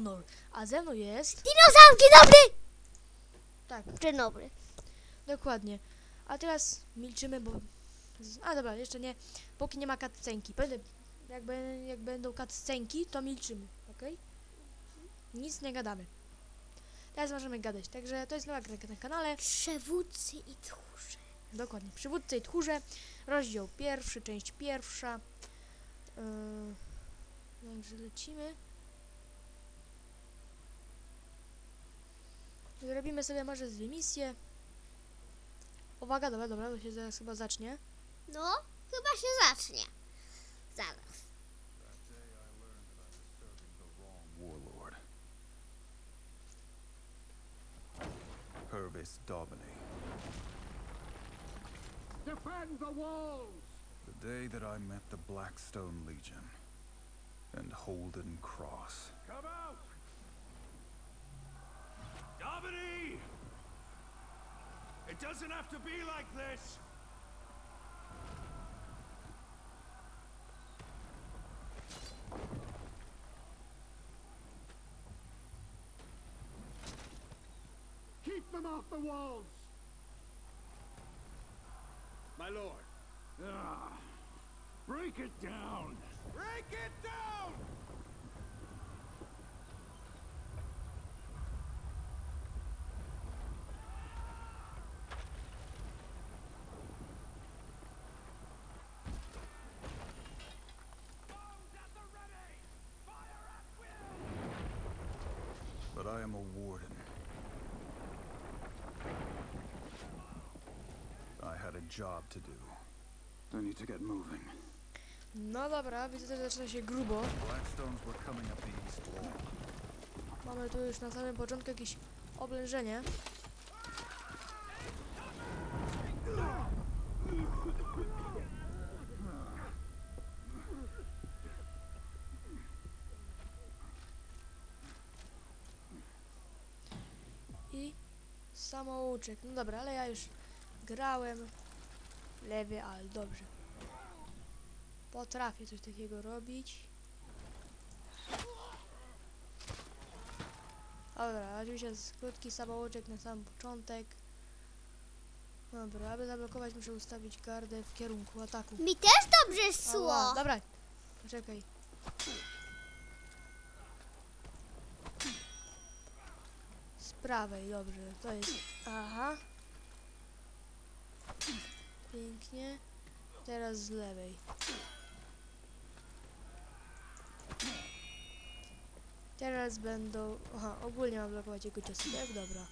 Honor. A ze mną jest... Dinozaur, dzień dobry! Tak, Dzień dobry. dokładnie. A teraz milczymy, bo... A dobra, jeszcze nie. Póki nie ma cutscenki. Będę... Jak, be- jak będą cutscenki, to milczymy, ok? Nic nie gadamy. Teraz możemy gadać, także to jest nowa gra na kanale. Przewódcy i tchórze. Dokładnie. Przywódcy i tchórze. Rozdział pierwszy, część pierwsza. Yy, także lecimy. Zrobimy sobie może dwie misje. Uwaga, dobra, dobra, to się zaraz chyba zacznie. No, chyba się zacznie. Zaraz. Warlord. Purvis Daubeny. Defend the walls! The day that I met the Blackstone Legion and Holden Cross. Come out! It doesn't have to be like this! Keep them off the walls! My lord. Ah, break it down! Break it down! Am a warden. I had a job to do. I need to get moving. No dobra, widzę, że zaczyna się grubo. Blackstones were coming up the east wall. Mamy tu już na samym początku jakieś oblężenie. Samouczek. No dobra, ale ja już grałem lewy, ale dobrze. Potrafię coś takiego robić. Dobra, oczywiście krótki samouczek na sam początek. Dobra, aby zablokować muszę ustawić gardę w kierunku ataku. Mi też dobrze szło. dobra, poczekaj. Prawej, dobrze, to jest... Aha. Pięknie. Teraz z lewej. Teraz będą... Aha, ogólnie mam blokować jego ciosy, tak? Dobra.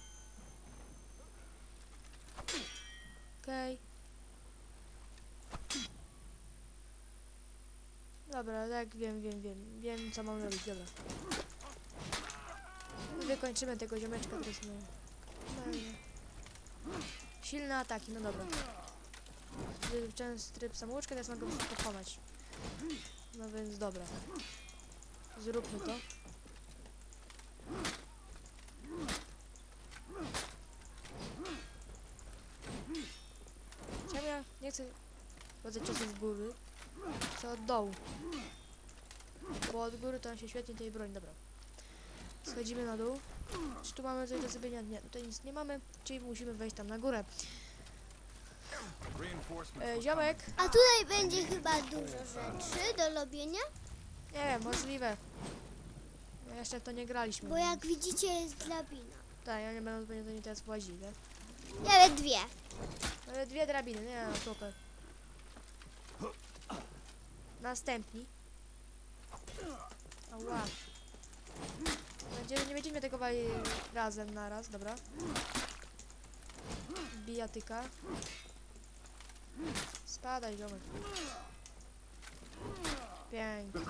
Okej. Dobra, tak, wiem, wiem, wiem. Wiem, co mam robić, dobra. Wykończymy tego ziomeczka, my... Fajnie. Silne ataki, no dobra. Często tryb samouczka, teraz mogę go pokonać. No więc dobra. Zróbmy to. Czemu ja nie chcę wchodzić ciosem z góry? Chcę od dołu. Bo od góry to on się świetnie tej broni, dobra. Schodzimy na dół. Czy tu mamy coś do zrobienia? Nie, tutaj nic nie mamy, czyli musimy wejść tam na górę. E, ziomek, A tutaj będzie chyba dużo rzeczy do robienia, nie wiem, możliwe. No, jeszcze w to nie graliśmy. bo jak widzicie jest drabina. Tak, ja nie będę pewnie do niej teraz włazić, nie? Nawet dwie. Ale dwie drabiny, nie no, super. Następni. Ała. Będzie, nie będziemy tego wali razem naraz, dobra. Bijatyka. Spadaj, ziomek. Pięknie.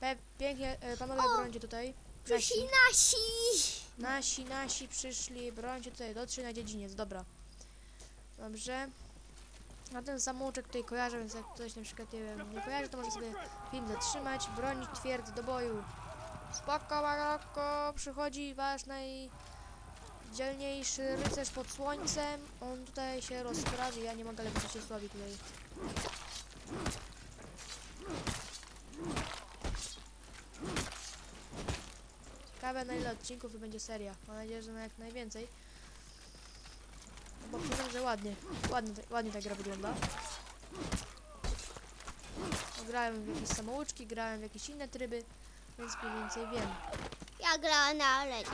Pe pięknie, e, panowie, O! brońcie tutaj. Przysi Nasi, nasi. nasi, nasi przyszli, brońcie tutaj, dotrzyj na dziedziniec, dobra. Dobrze. Na ten samouczek tutaj kojarzę, więc jak ktoś na przykład, nie wiem, nie kojarzy, to może sobie film zatrzymać, bronić twierdzy do boju. Spoko, Maroko, przychodzi wasz najdzielniejszy rycerz pod słońcem. On tutaj się rozprawi, ja nie mogę, ale się słabi tutaj. Ciekawe na ile odcinków i będzie seria. Mam nadzieję, że na jak najwięcej. No bo przyznam, że ładnie, ładnie, ta- ładnie ta gra wygląda. Grałem w jakieś samouczki, grałem w jakieś inne tryby, więc mniej więcej wiem. Ja grałam na arenie.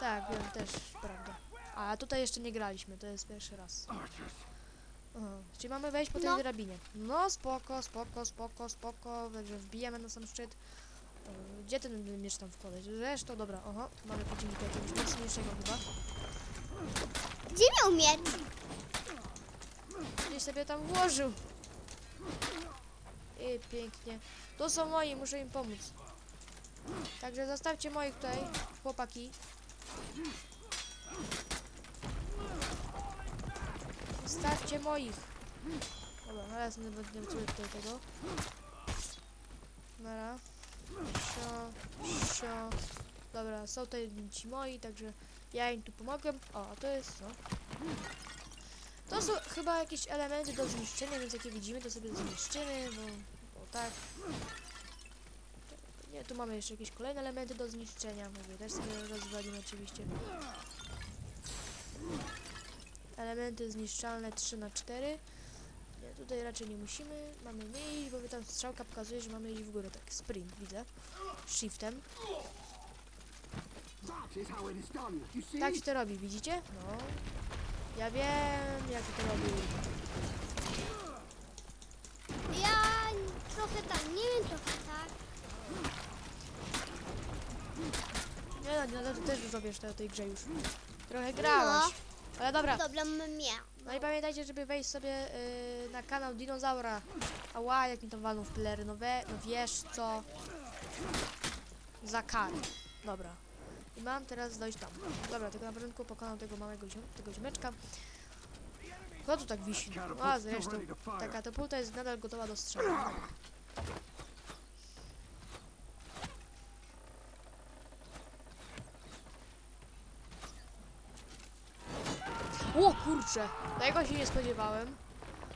Tak, wiem też, prawda. A tutaj jeszcze nie graliśmy, to jest pierwszy raz. Aha, czyli mamy wejść po tej No. drabinie. No spoko, spoko, spoko, spoko, także wbijamy na sam szczyt. Gdzie ten miecz tam wkładać? Zresztą, dobra, oho, tu mamy przeciwnika jakiegoś mocniejszego chyba. Gdzie miał miecz? Gdzieś sobie tam włożył. I pięknie. To są moi, muszę im pomóc. Także zostawcie moich tutaj, chłopaki. Zostawcie moich. Dobra, no sobie nie będę tutaj tego. Nara. Sio, sio. Dobra, są tutaj ci moi, także ja im tu pomogę. O, to jest co? To są chyba jakieś elementy do zniszczenia, więc jakie widzimy, to sobie zniszczymy, bo, bo tak. Nie, tu mamy jeszcze jakieś kolejne elementy do zniszczenia, mówię, też sobie rozwalimy oczywiście. Elementy zniszczalne 3 na 4 Nie, tutaj raczej nie musimy, mamy nie iść, bo tam strzałka pokazuje, że mamy iść w górę, tak, sprint widzę. Shiftem. Tak się to robi, widzicie? No. Ja wiem, jak się to robi. Ja trochę tak, nie wiem, trochę tak. Nie no, no ty też dużo wiesz o tej grze już. Trochę grałaś. Ale dobra, Dobra, mnie. no i pamiętajcie, żeby wejść sobie y, na kanał Dinozaura. Ała, jak mi to walną w plery, no, we, no wiesz co. Za karę. Dobra. I mam teraz dojść tam. Dobra, tylko na początku pokonam tego małego ziom, tego ziomeczka. Kto tu tak wisi? A, zresztą. Ta katapulta jest nadal gotowa do strzału. O kurczę, tego się nie spodziewałem.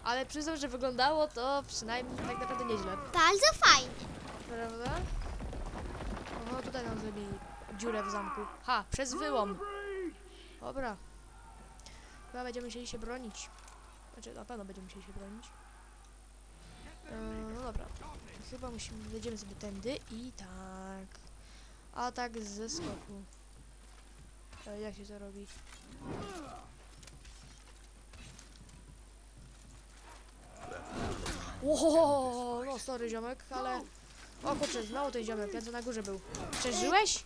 Ale przyznam, że wyglądało to przynajmniej tak naprawdę nieźle. Bardzo fajnie. Prawda? Oho, tutaj nam zrobili dziurę w zamku. Ha, przez wyłom. Dobra. Chyba będziemy musieli się bronić. Znaczy, na pewno będziemy musieli się bronić. Eee, no dobra. Chyba musimy, wejdziemy sobie tędy i tak. Atak ze skoku. E, jak się to robi? Ło, no sorry ziomek, ale... O kurczę, znowu ten ziomek, ten co na górze był. Przeżyłeś?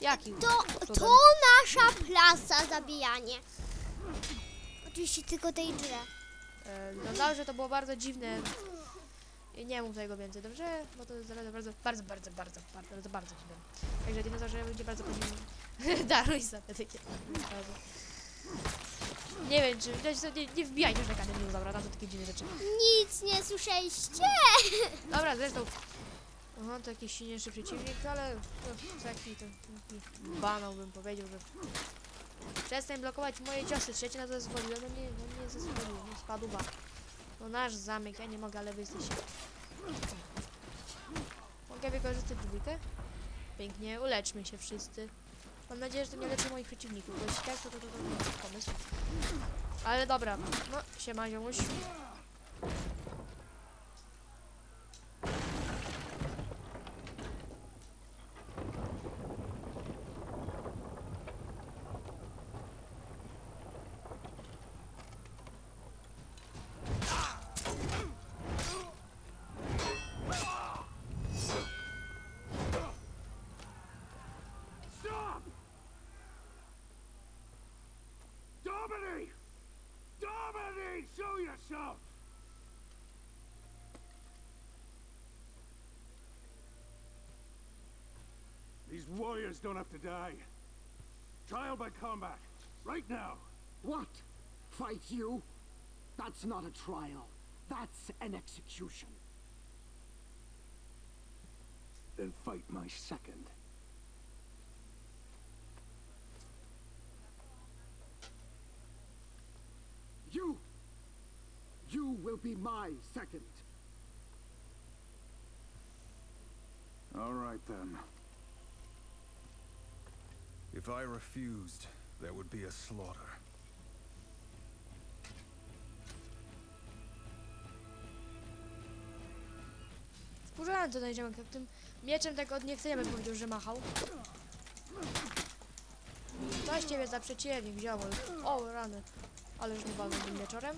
Jaki? To, to nasza plasa zabijanie. Oczywiście tylko tej grze. E, Wyglądało, że to było bardzo dziwne. I nie mów tego więcej, dobrze? Bo to jest bardzo, bardzo, bardzo, bardzo, bardzo, bardzo, bardzo, dziwne. Także dinozaurze będzie bardzo powinien. Daruj sobie takie. Nie wiem, czy wiecie, nie, nie wbijajcie już na kanał dinozaura, tam są takie dziwne rzeczy. Nic nie słyszeliście? Dobra, zresztą. Aha, to jakiś silniejszy przeciwnik, ale no, taki, to, taki banał bym powiedział, że. Przestań blokować moje ciosy, trzecie na to zezwoliłem, no nie, no nie zezwoliłem, nie spadł ba. No nasz zamek, ja nie mogę, ale wy jesteście. Mogę wykorzystać dwójkę? Pięknie, uleczmy się wszyscy. Mam nadzieję, że to nie leczy moich przeciwników, bo jeśli tak, to to, to, to, to jest pomysł. Ale dobra, no, siema ziomuś. Yourself! These warriors don't have to die. Trial by combat. Right now. What? Fight you? That's not a trial. That's an execution. Then fight my second. You will be my second. All right then. If I refused, there would be a slaughter. Wkurzałem to ziomek, jak tym mieczem tak od niechcenia bym powiedział, że machał. Coś ciebie za przeciwnik, ziomek. O, rany. Ale już nie walnę tym wieczorem.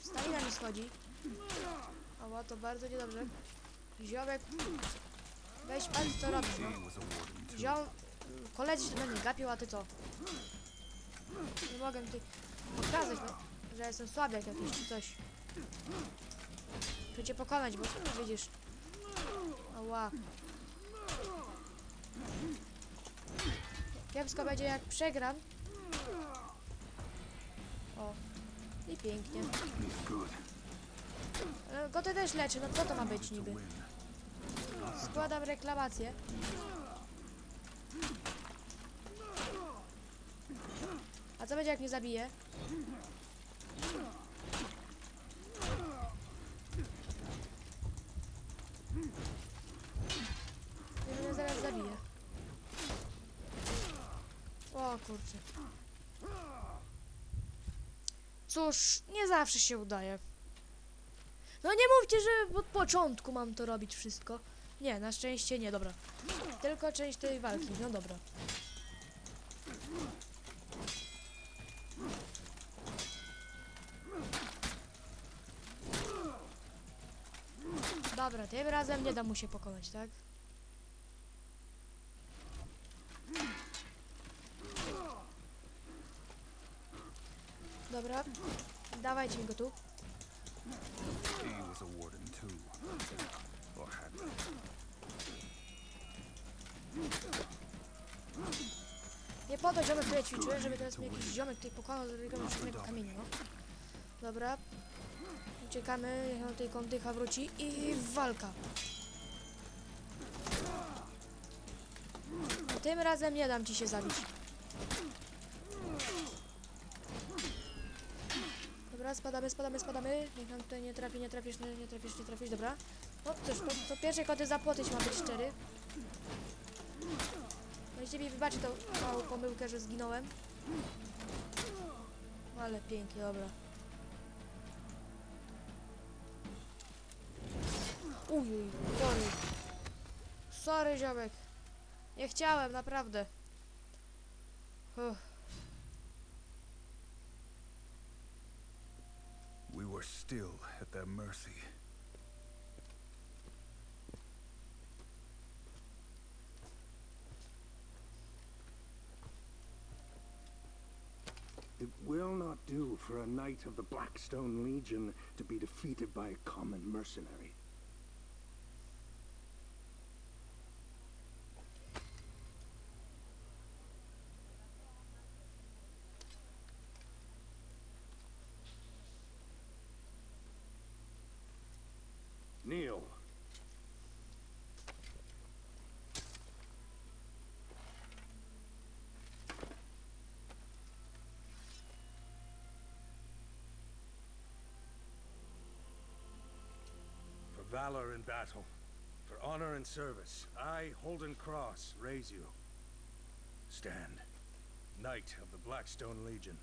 Stamina mi schodzi. Ała, to bardzo niedobrze. Ziomek. Weź pan co robisz, no. Ziom... Koledzy się na mnie gapią, a ty co? Nie mogę tutaj pokazać, no, że jestem słabiak jakiś czy coś. Chcę cię pokonać, bo widzisz. Ała. Kiepsko będzie jak przegram. O. I pięknie. Ale to też leczy, no co to ma być niby? Składam reklamację. A co będzie jak mnie zabije? Nie, mnie zaraz zabije. O kurczę. Cóż, nie zawsze się udaje. No nie mówcie, że od początku mam to robić wszystko. Nie, na szczęście nie, dobra. Tylko część tej walki, no dobra. Dobra, tym razem nie da mu się pokonać, tak? Dobra, dawajcie mi go tu. Nie po to ziomek tutaj ćwiczyłem, żeby teraz mnie jakiś ziomek tutaj pokonał, żeby go na kamieniu, no. Dobra. Uciekamy, niech on tutaj kondycha wróci i walka. Tym razem nie dam ci się zabić. Dobra, spadamy, spadamy, spadamy. Niech nam tutaj nie trafi, nie trafisz, nie, nie trafisz, nie trafisz, dobra. No cóż, to, to pierwsze koty za płoty ma być cztery. Możecie mi wybaczyć tą małą pomyłkę, że zginąłem. Ale pięknie, dobra. Uj, uj, sorry. Sorry, ziomek. Nie chciałem, naprawdę. Uff. We were still at their mercy. It will not do for a knight of the Blackstone Legion to be defeated by a common mercenary. Kneel. For valor in battle, for honor and service, I, Holden Cross, raise you. Stand, Knight of the Blackstone Legion.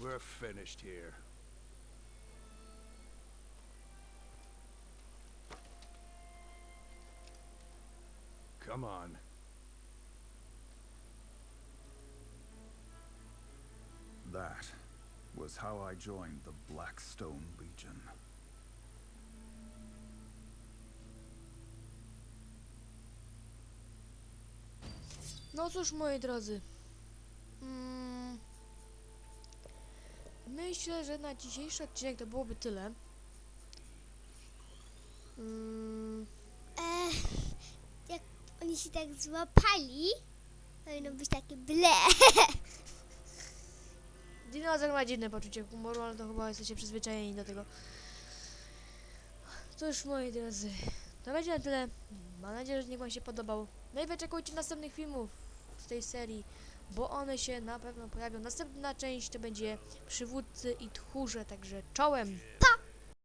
We're finished here. Come on. That was how I joined the Blackstone Legion. No cóż, moi drodzy. Mm, myślę, że na dzisiejszy odcinek to byłoby tyle. Mm, E, jak oni się tak złapali, powinno być takie ble. Dinozaur ma dziwne poczucie humoru, ale to chyba jesteście przyzwyczajeni do tego. Cóż, moi drodzy, To będzie na tyle. Mam nadzieję, że niech Wam się podobał. No i wyczekujcie następnych filmów z tej serii, bo one się na pewno pojawią. Następna część to będzie przywódcy i tchórze, także czołem! Pa!